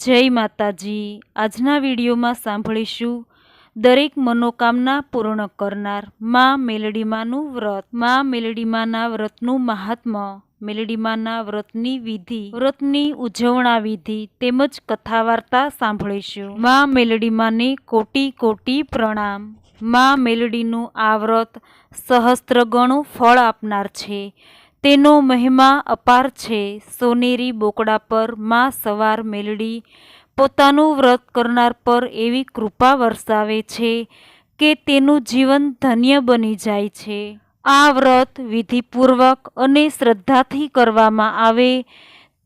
જય માતાજી. આજના વિડીયોમાં સાંભળીશું દરેક મનોકામના પૂર્ણ કરનાર મા મેલડીમાનું વ્રત. મા મેલડીમાના વ્રતનું મહાત્મ્ય મેલડીમાના વ્રતની વિધિ. વ્રતની ઉજવણા વિધિ તેમજ કથા વાર્તા સાંભળીશું. મા મેલડીમાને કોટી કોટી પ્રણામ. મા મેલડીનું આ વ્રત સહસ્ત્ર ફળ આપનાર છે. તેનો મહિમા અપાર છે. સોનેરી બોકડા પરમાં સવાર મેલડી પોતાનું વ્રત કરનાર પર એવી કૃપા વરસાવે છે કે તેનું જીવન ધન્ય બની જાય છે. આ વ્રત વિધિપૂર્વક અને શ્રદ્ધાથી કરવામાં આવે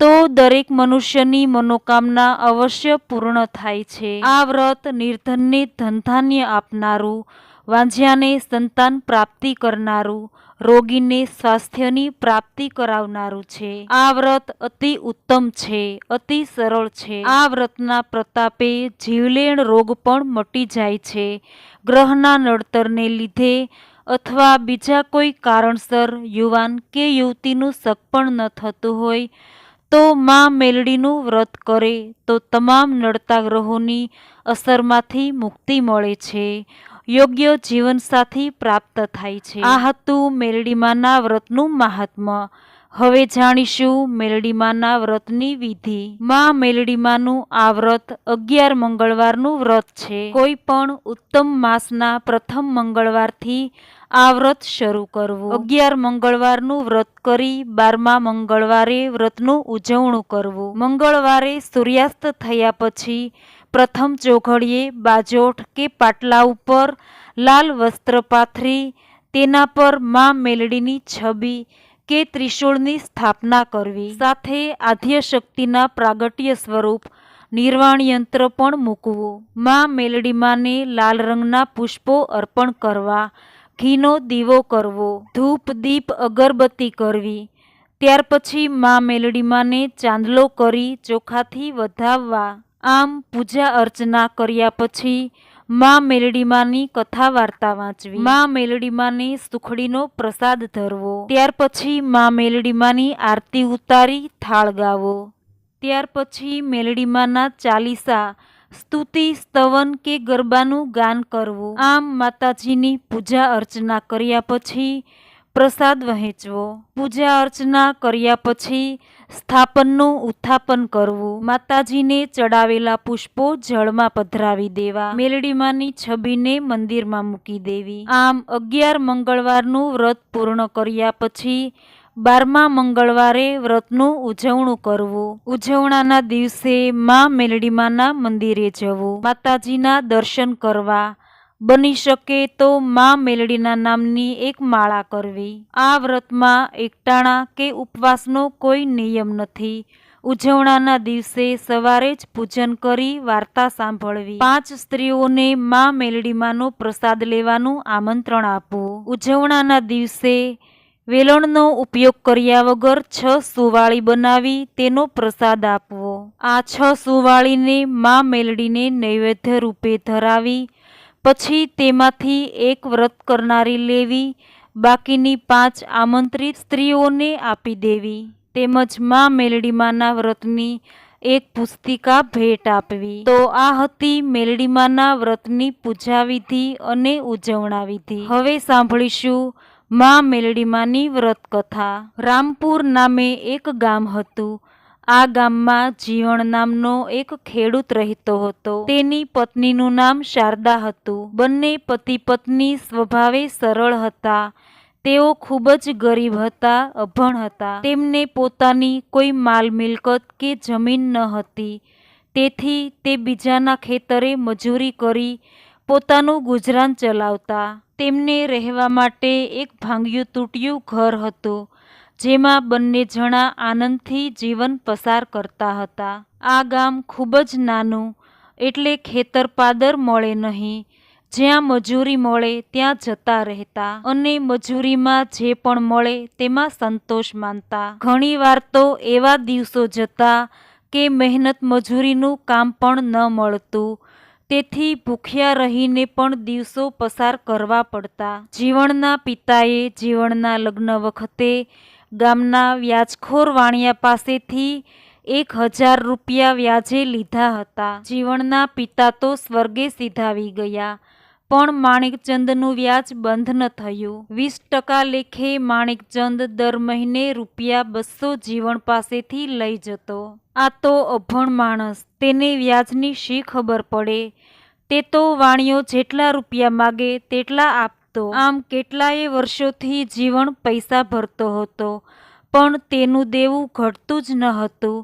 તો દરેક મનુષ્યની મનોકામના અવશ્ય પૂર્ણ થાય છે. આ વ્રત નિર્ધનને ધનધાન્ય આપનારું, વાંઝ્યાને સંતાન પ્રાપ્તિ કરનારું રોગીને સ્વાસ્થ્યની પ્રાપ્તિ કરાવનારું છે. આ વ્રત અતિ ઉત્તમ છે, અતિ સરળ છે. આ વ્રતના પ્રતાપે જીવલેણ રોગ પણ મટી જાય છે. ગ્રહના નડતરને લીધે અથવા બીજા કોઈ કારણસર યુવાન કે યુવતીનું સગપણ ન થતું હોય, તો માં મેલડીનું વ્રત કરે, તો તમામ નડતા ગ્રહોની અસરમાંથી મુક્તિ મળે છે. યોગ્ય જીવનસાથી પ્રાપ્ત થાય છે. આ હતું મેલડીમાના વ્રતનું મહાત્મ્ય હવે જાણીશું મેલડીમાના વ્રતની વિધિ. માં મેલડીમાનું આ વ્રત અગિયાર મંગળવારનું વ્રત છે. કોઈ પણ ઉત્તમ માસના પ્રથમ મંગળવારથી આ વ્રત શરૂ કરવું. અગિયાર મંગળવારનું વ્રત કરી બારમા મંગળવારે વ્રતનું ઉજવણું કરવું. મંગળવારે સૂર્યાસ્ત થયા પછી પ્રથમ ચોઘડીએ બાજોઠ કે પાટલા ઉપર લાલ વસ્ત્ર પાથરી, તેના પરમાં મેલડીની છબી કે ત્રિશૂળની સ્થાપના કરવી. સાથે આધ્ય શક્તિના પ્રાગટ્ય સ્વરૂપ નિર્વાણ યંત્ર પણ મૂકવું. માં મેલડીમાને લાલ રંગના પુષ્પો અર્પણ કરવા, ઘીનો દીવો કરવો, ધૂપ, દીપ, અગરબત્તી કરવી. ત્યાર પછી માં મેલડીમાને ચાંદલો કરી ચોખાથી વધાવવા. આમ પૂજા અર્ચના કર્યા પછી માં મેલડીમાની કથા વાર્તા વાંચવી. મા મેલડીમાને સુખડીનો પ્રસાદ ધરવો. ત્યાર પછી મા મેલડીમાની આરતી ઉતારી થાળ ગાવો. ત્યાર પછી મેલડીમાના ચાલીસા સ્તુતિ સ્તવન કે ગરબાનું ગાન કરવું. આમ માતાજીની પૂજા અર્ચના કર્યા પછી પ્રસાદ વહેંચવો. પૂજા અર્ચના કર્યા પછી સ્થાપનનું ઉત્થાપન કરવું. માતાજીને ચડાવેલા પુષ્પો જળમાં પધરાવી દેવા. મેલડીમાની છબીને મંદિરમાં મૂકી દેવી. આમ અગિયાર મંગળવારનું વ્રત પૂર્ણ કર્યા પછી બારમા મંગળવારે વ્રતનું ઉજવણું કરવું. ઉજવણાના દિવસે મા મેલડીમાના મંદિરે જવું. માતાજીના દર્શન કરવા. બની શકે તો મા મેલડીના નામની એક માળા કરવી. આ વ્રતમાં એકટાણા કે ઉપવાસનો કોઈ નિયમ નથી. ઉજવણાના દિવસે સવારે જ પૂજન કરી વાર્તા સાંભળવી. પાંચ સ્ત્રીઓને મા મેલડીમાંનો પ્રસાદ લેવાનું આમંત્રણ આપવું. ઉજવણાના દિવસે વેલણનો ઉપયોગ કર્યા વગર છ સુવાળી બનાવી તેનો પ્રસાદ આપવો. આ છ સુવાળીને મા મેલડીને નૈવેદ્ય રૂપે ધરાવી પછી તેમાંથી એક વ્રત કરનારી લેવી, બાકીની પાંચ આમંત્રિત સ્ત્રીઓને આપી દેવી. તેમજ મા મેલડીમાના વ્રતની એક પુસ્તિકા ભેટ આપવી. તો આ હતી મેલડીમાના વ્રતની પૂજા વિધિ અને ઉજવણા વિધિ હવે સાંભળીશું માં મેલડીમાની વ્રત કથા રામપુર નામે એક ગામ હતું. આ ગામમાં જીવણ નામનો એક ખેડૂત રહેતો હતો. તેની પત્નીનું નામ શારદા હતું. બંને પતિ પત્ની સ્વભાવે સરળ હતા. તેઓ ખૂબ જ ગરીબ હતા, અભણ હતા. તેમને પોતાની કોઈ માલ મિલકત કે જમીન ન હતી. તેથી તે બીજાના ખેતરે મજૂરી કરી પોતાનું ગુજરાન ચલાવતા. તેમને રહેવા માટે એક ભાંગ્યું તૂટ્યું ઘર હતું. જેમાં બંને જણા આનંદથી જીવન પસાર કરતા હતા. આ ગામ ખૂબ જ નાનું, એટલે ખેતર પાદર મળે નહીં. જ્યાં મજૂરી મળે ત્યાં જતા રહેતા અને મજૂરીમાં જે પણ મળે તેમાં સંતોષ માનતા. ઘણીવાર તો એવા દિવસો જતા કે મહેનત મજૂરીનું કામ પણ ન મળતું. તેથી ભૂખ્યા રહીને પણ દિવસો પસાર કરવા પડતા. જીવણના પિતાએ જીવણના લગ્ન વખતે ગામના વ્યાજખોર વાણિયા પાસેથી એક હજાર રૂપિયા વ્યાજે લીધા હતા. જીવણના પિતા તો સ્વર્ગે સીધાવી ગયા, પણ માણેકચંદનું વ્યાજ બંધ ન થયું. વીસ ટકા લેખે માણેકચંદ દર મહિને રૂપિયા બસો જીવણ પાસેથી લઈ જતો. આ તો અભણ માણસ, તેને વ્યાજની શી ખબર પડે? તે તો વાણીઓ જેટલા રૂપિયા માગે, તેટલા આપતો આમ કેટલાય વર્ષોથી જીવન પૈસા ભરતો હતો, પણ તેનું દેવું ઘટતું જ ન હતું.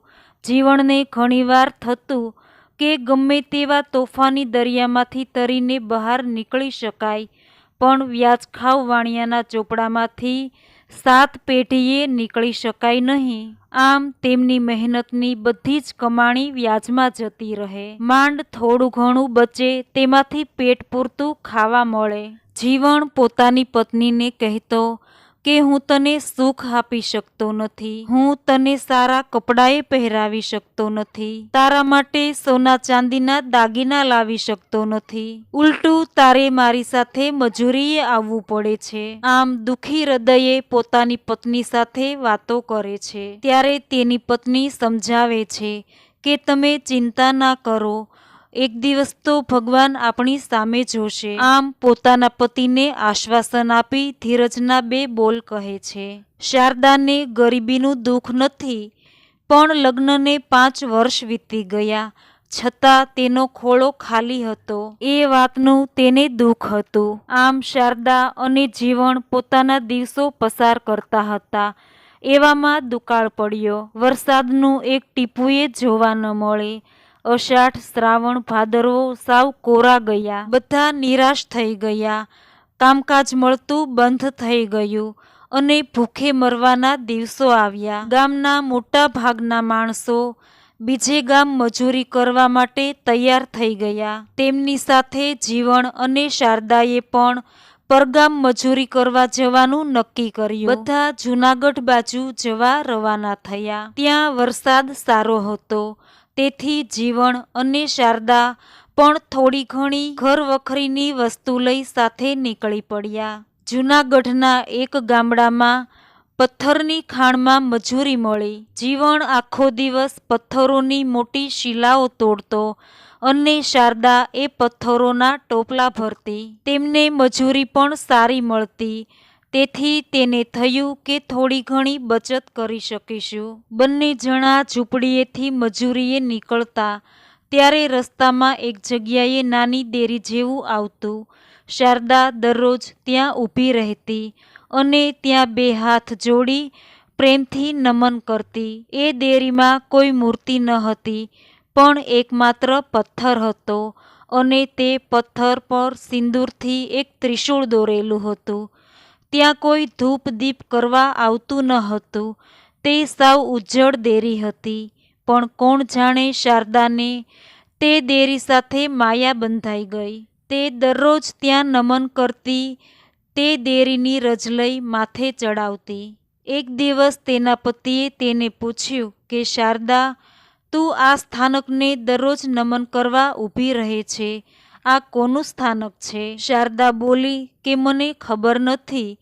જીવણને ઘણીવાર થતું કે ગમે તેવા તોફાની દરિયામાંથી તરીને બહાર નીકળી શકાય, પણ વ્યાજખાવ વાણિયાના ચોપડામાંથી સાત પેઢીએ નીકળી શકાય નહીં. આમ તેમની મહેનતની બધી જ કમાણી વ્યાજમાં જતી રહે. માંડ થોડું ઘણું બચે, તેમાંથી પેટ પૂરતું ખાવા મળે. જીવણ પોતાની પત્નીને કહેતો કે હું તને સુખ આપી શકતો નથી. હું તને સારા કપડાએ પહેરાવી શકતો નથી. તારા માટે સોના ચાંદીના દાગીના લાવી શકતો નથી. ઉલટું તારે મારી સાથે મજૂરીએ આવવું પડે છે. આમ દુખી હૃદયે પોતાની પત્ની સાથે વાતો કરે છે. ત્યારે તેની પત્ની સમજાવે છે કે તમે ચિંતા ના કરો. એક દિવસ તો ભગવાન આપણી સામે જોશે. આમ પોતાના પતિને આશ્વાસન આપી ધીરજના બે બોલ કહે છે. શારદાને ગરીબીનું દુઃખ નથી, પણ લગ્નને પાંચ વર્ષ વીતી ગયા. છતાં તેનો ખોળો ખાલી હતો. એ વાતનું તેને દુઃખ હતું. આમ શારદા અને જીવન પોતાના દિવસો પસાર કરતા હતા. એવામાં દુકાળ પડ્યો. વરસાદનું એક ટીપુએ જોવા ન મળે. અષાઢ, શ્રાવણ, ભાદરવો સાવ કોરા ગયા. બધા નિરાશ થઈ ગયા. કામકાજ મળતું બંધ થઈ ગયું અને ભૂખે મરવાના દિવસો આવ્યા. ગામના મોટા ભાગના માણસો બીજે ગામ મજૂરી કરવા માટે તૈયાર થઈ ગયા. તેમની સાથે જીવણ અને શારદાએ પણ પરગામ મજૂરી કરવા જવાનું નક્કી કર્યું. બધા જૂનાગઢ બાજુ જવા રવાના થયા. ત્યાં વરસાદ સારો હતો. તેથી જીવણ અને શારદા પણ થોડી ઘણી ઘર વખરીની વસ્તુ લઈ સાથે નીકળી પડ્યા. જૂનાગઢના એક ગામડામાં પથ્થરની ખાણમાં મજૂરી મળી. જીવણ આખો દિવસ પથ્થરોની મોટી શિલાઓ તોડતો અને શારદા એ પથ્થરોના ટોપલા ભરતી. તેમને મજૂરી પણ સારી મળતી. તેથી તેને થયું કે થોડી ઘણી બચત કરી શકીશું. બંને જણા ઝૂંપડીએથી મજૂરીએ નીકળતા, ત્યારે રસ્તામાં એક જગ્યાએ નાની દેરી જેવું આવતું. શારદા દરરોજ ત્યાં ઊભી રહેતી અને ત્યાં બે હાથ જોડી પ્રેમથી નમન કરતી. એ દેરીમાં કોઈ મૂર્તિ ન હતી, પણ એકમાત્ર પથ્થર હતો અને તે પથ્થર પર સિંદૂરથી એક ત્રિશૂળ દોરેલું હતું. ત્યાં કોઈ ધૂપ દીપ કરવા આવતું ન હતું. તે સાવ ઉજ્જળ દેરી હતી. પણ કોણ જાણે શારદાને તે દેરી સાથે માયા બંધાઈ ગઈ. તે દરરોજ ત્યાં નમન કરતી તે દેરીની રજ લઈ માથે ચડાવતી. એક દિવસ તેના પતિએ તેને પૂછ્યું કે, શારદા, તું આ સ્થાનકને દરરોજ નમન કરવા ઊભી રહે છે. આ કોનું સ્થાનક છે? શારદા બોલી કે, મને ખબર નથી.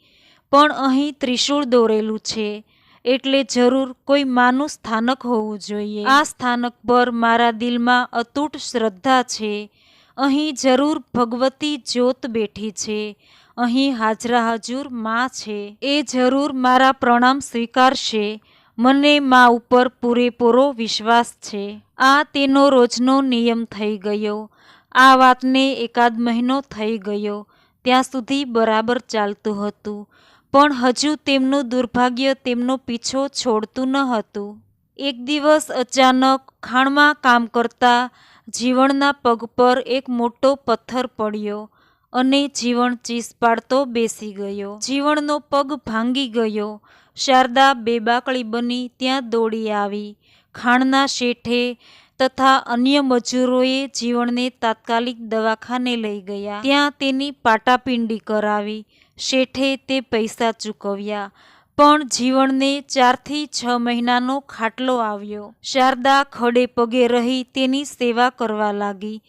પણ અહીં ત્રિશૂળ દોરેલું છે, એટલે જરૂર કોઈ માનું સ્થાનક હોવું જોઈએ. આ સ્થાનક પર મારા દિલમાં અતૂટ શ્રદ્ધા છે. અહીં જરૂર ભગવતી જ્યોત બેઠી છે. અહીં હાજરા હજુરમાં છે. એ જરૂર મારા પ્રણામ સ્વીકારશે. મને મા ઉપર પૂરેપૂરો વિશ્વાસ છે. આ તેનો રોજનો નિયમ થઈ ગયો. આ વાતને એકાદ મહિનો થઈ ગયો. ત્યાં સુધી બરાબર ચાલતું હતું. પણ હજુ તેમનું દુર્ભાગ્ય તેમનો પીછો છોડતું ન હતું. એક દિવસ અચાનક ખાણમાં કામ કરતા જીવણના પગ પર એક મોટો પથ્થર પડ્યો અને જીવણ ચીસ પાડતો બેસી ગયો. જીવણનો પગ ભાંગી ગયો. શારદા બેબાકળી બની ત્યાં દોડી આવી. ખાણના શેઠે તથા અન્ય મજૂરોએ જીવણને તાત્કાલિક દવાખાને લઈ ગયા. ત્યાં તેની પાટાપિંડી કરાવી. શેઠે તે પૈસા ચૂકવ્યા. પણ જીવણને ચારથી છ મહિનાનો ખાટલો આવ્યો. શારદા ખડે પગે રહી તેની સેવા કરવા લાગી.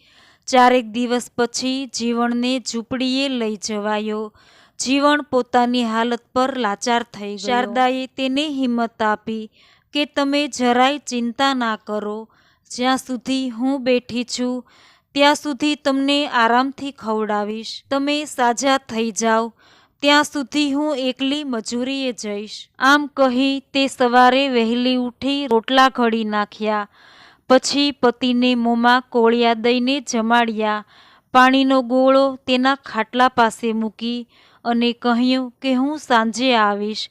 ચારેક દિવસ પછી જીવણને ઝૂંપડીએ લઈ જવાયો. જીવણ પોતાની હાલત પર લાચાર થઈ ગયો. શારદાએ તેને હિંમત આપી કે તમે જરાય ચિંતા ના કરો. જ્યાં સુધી હું બેઠી છું, ત્યાં સુધી તમને આરામથી ખવડાવીશ. તમે સાજા થઈ જાઓ. ત્યાં સુધી હું એકલી મજૂરીએ જઈશ. આમ કહી તે સવારે વહેલી ઉઠી રોટલા ઘડી નાખ્યા. પછી પતિને મોંમાં કોળિયા દઈને જમાડ્યા. પાણીનો ગોળો તેના ખાટલા પાસે મૂકી અને કહ્યું કે હું સાંજે આવીશ.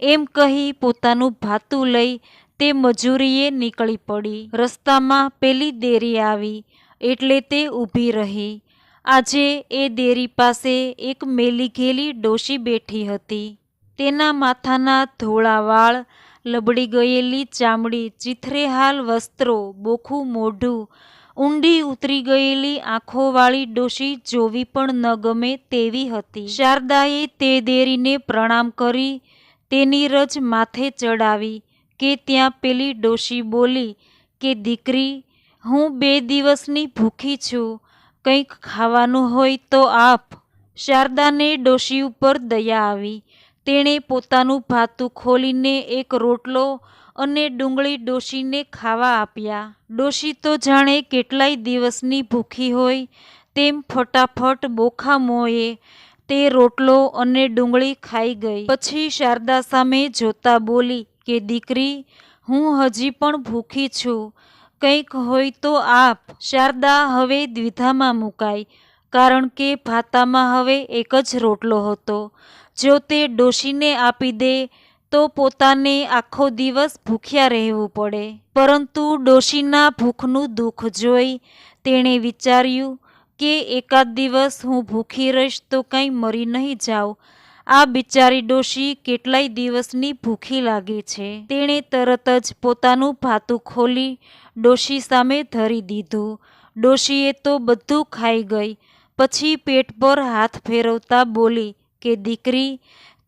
એમ કહી પોતાનું ભાતું લઈ તે મજૂરીએ નીકળી પડી. રસ્તામાં પેલી દેરી આવી. એટલે તે ઊભી રહી. આજે એ દેરી પાસે એક મેલી ઘેલી ડોશી બેઠી હતી. તેના માથાના ધોળા વાળ લબડી ગયેલી ચામડી ચીથરેહાલ વસ્ત્રો, બોખું મોઢું, ઊંડી ઉતરી ગયેલી આંખોવાળી ડોશી જોવી પણ ન ગમે તેવી હતી. શારદાએ તે દેરીને પ્રણામ કરી, તેની રજ માથે ચડાવી કે ત્યાં પેલી ડોશી બોલી કે, દીકરી, હું બે દિવસની ભૂખી છું કંઈક ખાવાનું હોય તો આપ. શારદાને ડોશી ઉપર દયા આવી. તેણે પોતાનું ભાતું ખોલીને એક રોટલો અને ડુંગળી ડોશીને ખાવા આપ્યા. ડોશી તો જાણે કેટલાય દિવસની ભૂખી હોય, તેમ ફટાફટ બોખા મોએ તે રોટલો અને ડુંગળી ખાઈ ગઈ. પછી શારદા સામે જોતા બોલી કે, દીકરી, હું હજી પણ ભૂખી છું. કંઈક હોય તો આપ શારદા હવે દ્વિધામાં મુકાઈ, કારણ કે ભાતામાં હવે એક જ રોટલો હતો. જો તે ડોશીને આપી દે, તો પોતાને આખો દિવસ ભૂખ્યા રહેવું પડે. પરંતુ ડોશીના ભૂખનું દુઃખ જોઈ તેણે વિચાર્યું કે એકાદ દિવસ હું ભૂખી રહીશ તો કંઈ મરી નહીં જાઉં આ બિચારી ડોશી કેટલાય દિવસની ભૂખી લાગે છે. તેણે તરત જ પોતાનું ભાતું ખોલી ડોશી સામે ધરી દીધું. ડોશીએ તો બધું ખાઈ ગઈ. પછી પેટ પર હાથ ફેરવતા બોલી કે, દીકરી,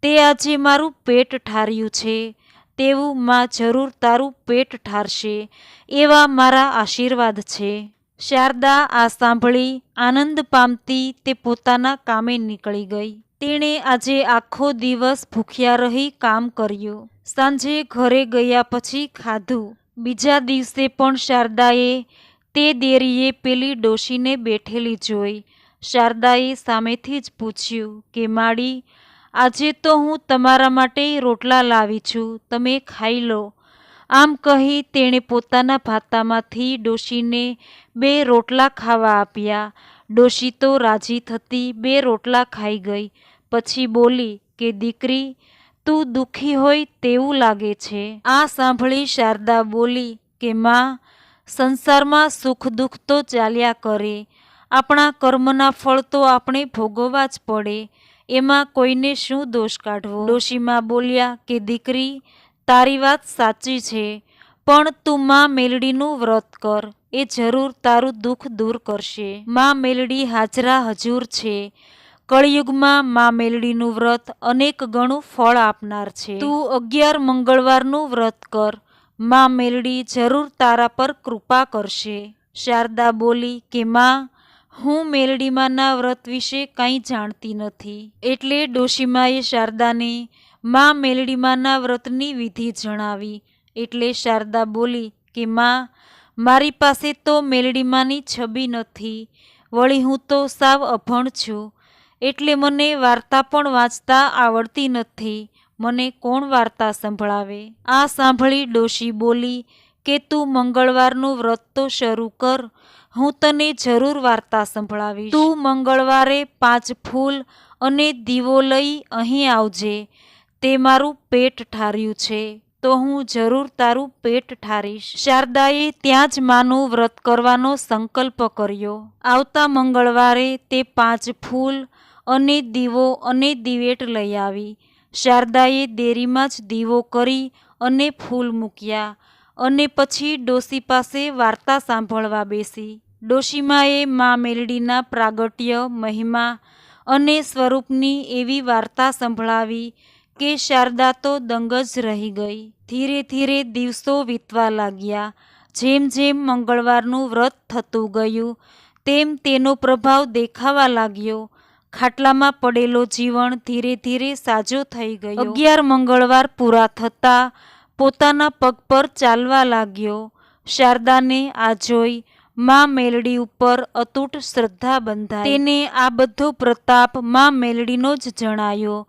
તે આજે મારું પેટ ઠાર્યું છે. તેવું માં જરૂર તારું પેટ ઠારશે. એવા મારા આશીર્વાદ છે. શારદા આ સાંભળી આનંદ પામતી તે પોતાના કામે નીકળી ગઈ. તેણે આજે આખો દિવસ ભૂખ્યા રહી કામ કર્યું. સાંજે ઘરે ગયા પછી ખાધું. બીજા દિવસે પણ શારદાએ તે દેરીએ પેલી ડોશીને બેઠેલી જોઈ. શારદાએ સામેથી જ પૂછ્યું કે માડી આજે તો હું તમારા માટે રોટલા લાવી છું. તમે ખાઈ લો. આમ કહી તેણે પોતાના ભાતામાંથી ડોશીને બે રોટલા ખાવા આપ્યા. ડોશી તો રાજી થતી બે રોટલા ખાઈ ગઈ. પછી બોલી કે, દીકરી, તું દુઃખી હોય તેવું લાગે છે. આ સાંભળી શારદા બોલી કે, માં, સંસારમાં સુખ દુઃખ તો ચાલ્યા કરે. આપણા કર્મના ફળ તો આપણે ભોગવવા જ પડે. એમાં કોઈને શું દોષ કાઢવો? ડોશીમાં બોલ્યા કે, દીકરી, તારી વાત સાચી છે, પણ તું માં મેલડીનું વ્રત કર. એ જરૂર તારું દુઃખ દૂર કરશે. માં મેલડી હાજરા હજૂર છે. કળિયુગમાં માં મેલડીનું વ્રત અનેક ગણું ફળ આપનાર છે. તું અગિયાર મંગળવારનું વ્રત કર. માં મેલડી જરૂર તારા પર કૃપા કરશે. શારદા બોલી કે માં, હું મેલડીમાના વ્રત વિશે કંઈ જાણતી નથી. એટલે ડોશીમાએ શારદાને માં મેલડીમાના વ્રતની વિધિ જણાવી. એટલે શારદા બોલી કે માં મારી પાસે તો મેલડીમાંની છબી નથી. વળી હું તો સાવ અભણ છું. એટલે મને વાર્તા પણ વાંચતા આવડતી નથી. મને કોણ વાર્તા સંભળાવે? આ સાંભળી ડોશી બોલી કે તું મંગળવારનું વ્રત તો શરૂ કર. હું તને જરૂર વાર્તા સંભળાવીશ. તું મંગળવારે પાંચ ફૂલ અને દીવો લઈ અહીં આવજે. તે મારું પેટ ઠાર્યું છે. તો હું જરૂર તારું પેટ ઠારીશ. શારદાએ ત્યાં જ માનું વ્રત કરવાનો સંકલ્પ કર્યો. આવતા મંગળવારે તે પાંચ ફૂલ અને દીવો અને દિવેટ લઈ આવી. શારદાએ દેરીમાં જ દીવો કરી અને ફૂલ મૂક્યા અને પછી ડોસી પાસે વાર્તા સાંભળવા બેસી. ડોશીમાએ મા મેલડીના પ્રાગટ્ય, મહિમા અને સ્વરૂપની એવી વાર્તા સંભળાવી કે શારદા તો દંગ જ રહી ગઈ. ધીરે ધીરે દિવસો વીતવા લાગ્યા. જેમ જેમ મંગળવારનું વ્રત થતું ગયું, તેમ તેનો પ્રભાવ દેખાવા લાગ્યો. ખાટલામાં પડેલો જીવન ધીરે ધીરે સાજો થઈ ગયો. અગિયાર મંગળવાર પૂરા થતા પોતાના પગ પર ચાલવા લાગ્યો. શારદાને આ જોઈ મા મેલડી ઉપર અતૂટ શ્રદ્ધા બંધાઈ. તેને આ બધો પ્રતાપ મા મેલડીનો જ જણાયો.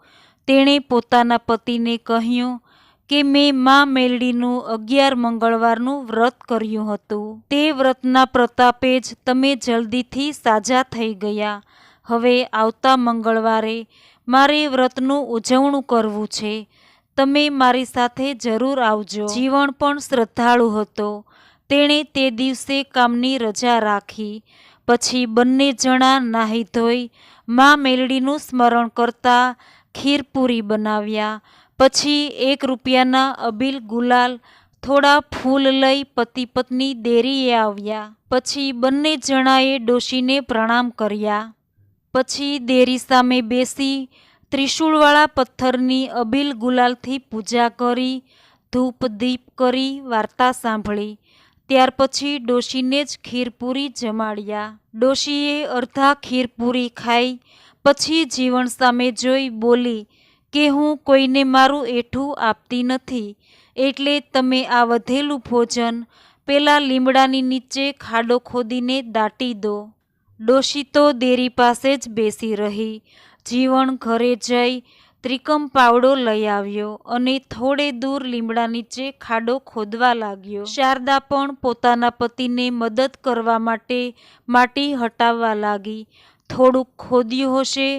તેણે પોતાના પતિને કહ્યું કે મેં મા મેલડીનું અગિયાર મંગળવારનું વ્રત કર્યું હતું. તે વ્રતના પ્રતાપે જ તમે જલ્દીથી સાજા થઈ ગયા. હવે આવતા મંગળવારે મારે વ્રતનું ઉજવણું કરવું છે. તમે મારી સાથે જરૂર આવજો. જીવન પણ શ્રદ્ધાળુ હતો. તેણે તે દિવસે કામની રજા રાખી. પછી બંને જણા નાહી ધોઈ મા મેલડીનું સ્મરણ કરતા ખીરપુરી બનાવ્યા. પછી એક રૂપિયાના અબીલ ગુલાલ થોડા ફૂલ લઈ પતિ પત્ની દેરીએ આવ્યા. પછી બંને જણાએ ડોશીને પ્રણામ કર્યા. પછી દેરી સામે બેસી ત્રિશૂળવાળા પથ્થરની અબીલ ગુલાલથી પૂજા કરી, ધૂપ દીપ કરી વાર્તા સાંભળી. ત્યાર પછી ડોશીને જ ખીરપુરી જમાડ્યા. ડોશીએ અડધા ખીરપુરી ખાઈ પછી જીવન સામે જોઈ બોલી કે હું કોઈને મારું એઠું આપતી નથી. એટલે તમે આ વધેલું ભોજન પેલા લીમડાની નીચે ખાડો ખોદીને દાટી દો. ડોશી તો દેરી પાસે જ બેસી રહી. જીવણ ઘરે જઈ ત્રિકમ પાવડો લઈ આવ્યો અને થોડે દૂર લીમડા નીચે ખાડો ખોદવા લાગ્યો. શારદા પણ પોતાના પતિને મદદ કરવા માટે માટી હટાવવા લાગી. થોડુંક ખોદ્યું હશે.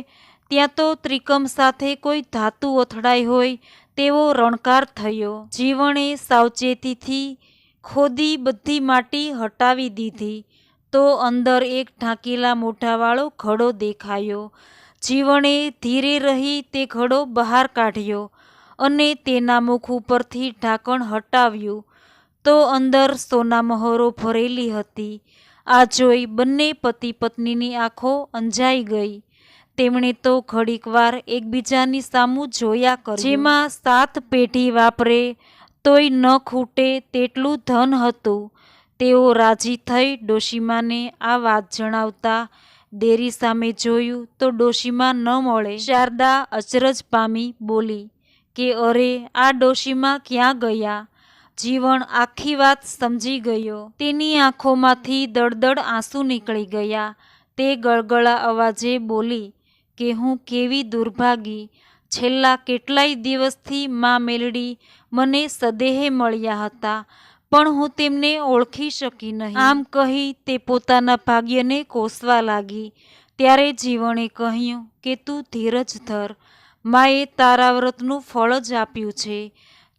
ત્યાં તો ત્રિકમ સાથે કોઈ ધાતુ અથડાઈ હોય તેવો રણકાર થયો. જીવણે સાવચેતીથી ખોદી બધી માટી હટાવી દીધી. તો અંદર એક ઢાંકેલા મોઢાવાળો ઘડો દેખાયો. જીવણે ધીરે રહી તે ઘડો બહાર કાઢ્યો અને તેના મુખ ઉપરથી ઢાંકણ હટાવ્યું. તો અંદર સોના મહોરો ભરેલી હતી. આ જોઈ બંને પતિ પત્નીની આંખો અંજાઈ ગઈ. તેમણે તો ઘડીકવાર એકબીજાની સામું જોયા કર્યું. જેમાં સાત પેઢી વાપરે, તોય ન ખૂટે તેટલું ધન હતું. તેઓ રાજી થઈ ડોશીમાને આ વાત જણાવતા દેરી સામે જોયું તો ડોશીમાં ન મળે. શારદા અચરજ પામી બોલી કે અરે, આ ડોશીમાં ક્યાં ગયા? જીવન આખી વાત સમજી ગયો. તેની આંખોમાંથી દળદળ આંસુ નીકળી ગયા. તે ગળગળા અવાજે બોલી, કે હું કેવી દુર્ભાગી. છેલ્લા કેટલાય દિવસથી મા મેલડી મને સદેહે મળ્યા હતા, પણ હું તેમને ઓળખી શકી નહીં. આમ કહી તે પોતાના ભાગ્યને કોસવા લાગી. ત્યારે જીવણે કહ્યું, કે તું ધીરજ ધર. માએ તારા વ્રતનું ફળ જ આપ્યું છે.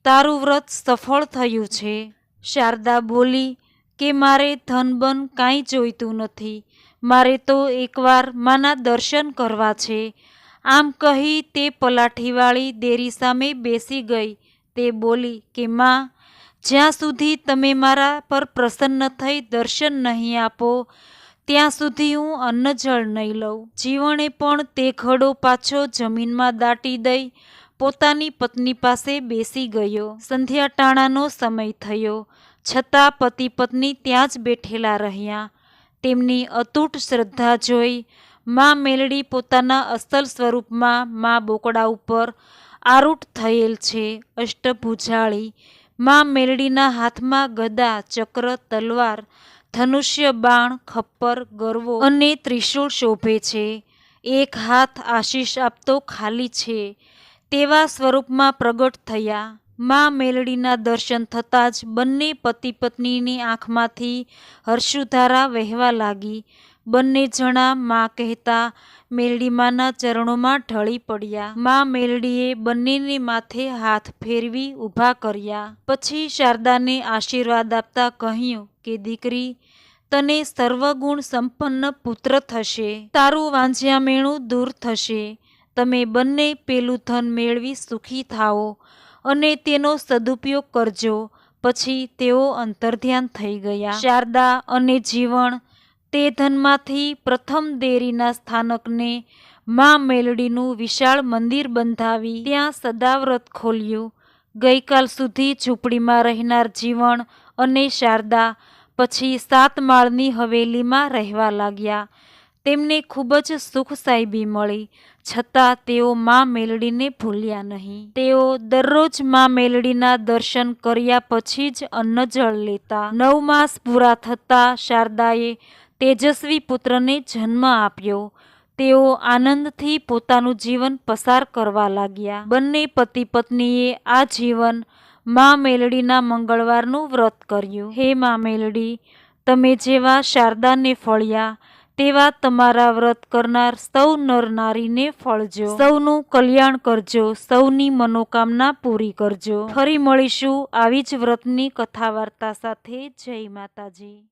તારું વ્રત સફળ થયું છે. શારદા બોલી, કે મારે ધનબન કાંઈ જોઈતું નથી. મારે તો એકવાર માના દર્શન કરવા છે. આમ કહી તે પલાઠીવાળી દેરી સામે બેસી ગઈ. તે બોલી, કે માં, જ્યાં સુધી તમે મારા પર પ્રસન્ન થઈ દર્શન નહીં આપો, ત્યાં સુધી હું અન્નજળ નહીં લઉં. જીવણે પણ તે ઘડો પાછો જમીનમાં દાટી દઈ પોતાની પત્ની પાસે બેસી ગયો. સંધ્યા ટાણાનો સમય થયો. છતાં પતિ પત્ની ત્યાં જ બેઠેલા રહ્યા. તેમની અતૂટ શ્રદ્ધા જોઈ મા મેલડી પોતાના અસલ સ્વરૂપમાં મા બોકડા ઉપર આરૂઢ થયેલ છે. અષ્ટભુજાળી મા મેલડીના હાથમાં ગદા, ચક્ર, તલવાર, ધનુષ્ય, બાણ, ખપ્પર, ગરવો અને ત્રિશૂળ શોભે છે. એક હાથ આશીષ આપતો ખાલી છે. તેવા સ્વરૂપમાં પ્રગટ થયા. મા મેલડીના દર્શન થતાં જ બંને પતિ પત્નીની આંખમાંથી હર્ષુધારા વહેવા લાગી. બંને જણા મા કહેતા મેલડીમાના ચરણોમાં ઢળી પડ્યા. મા મેલડીએ બંનેને માથે હાથ ફેરવી ઊભા કર્યા. પછી શારદાને આશીર્વાદ આપતા કહ્યું કે, દીકરી, તને સર્વગુણ સંપન્ન પુત્ર થશે. તારું વાંઝ્યામેણું દૂર થશે. તમે બંને પેલું ધન મેળવી સુખી થાઓ અને તેનો સદુપયોગ કરજો. પછી તેઓ અંતર્ધ્યાન થઈ ગયા. શારદા અને જીવન તે ધનમાંથી પ્રથમ દેરીના સ્થાનકને મા મેલડીનું વિશાળ મંદિર બંધાવી ત્યાં સદાવ્રત ખોલ્યું. ગઈકાલ સુધી ઝૂંપડીમાં રહેનાર જીવણ અને શારદા પછી સાત માળની હવેલીમાં રહેવા લાગ્યા. તેમને ખૂબ જ સુખ સાહેબી મળી. છતાં તેઓ મા મેલડીને ભૂલ્યા નહીં. તેઓ દરરોજ મા મેલડીના દર્શન કર્યા પછી જ અન્ન જળ લેતા. નવ માસ પૂરા થતાં શારદાએ તેજસ્વી પુત્રને જન્મ આપ્યો. તેઓ આનંદથી પોતાનું જીવન પસાર કરવા લાગ્યા. બંને પતિ પત્નીએ આ જીવન મા મેલડીના મંગળવારનું વ્રત કર્યું. હે મા મેલડી, તમે જેવા શારદાને ફળ્યા તેવા તમારા વ્રત કરનાર સૌ નર નારીને ફળજો. સૌનું કલ્યાણ કરજો. સૌની મનોકામના પૂરી કરજો. ફરી મળીશું આવી જ વ્રતની કથા વાર્તા સાથે. જય માતાજી.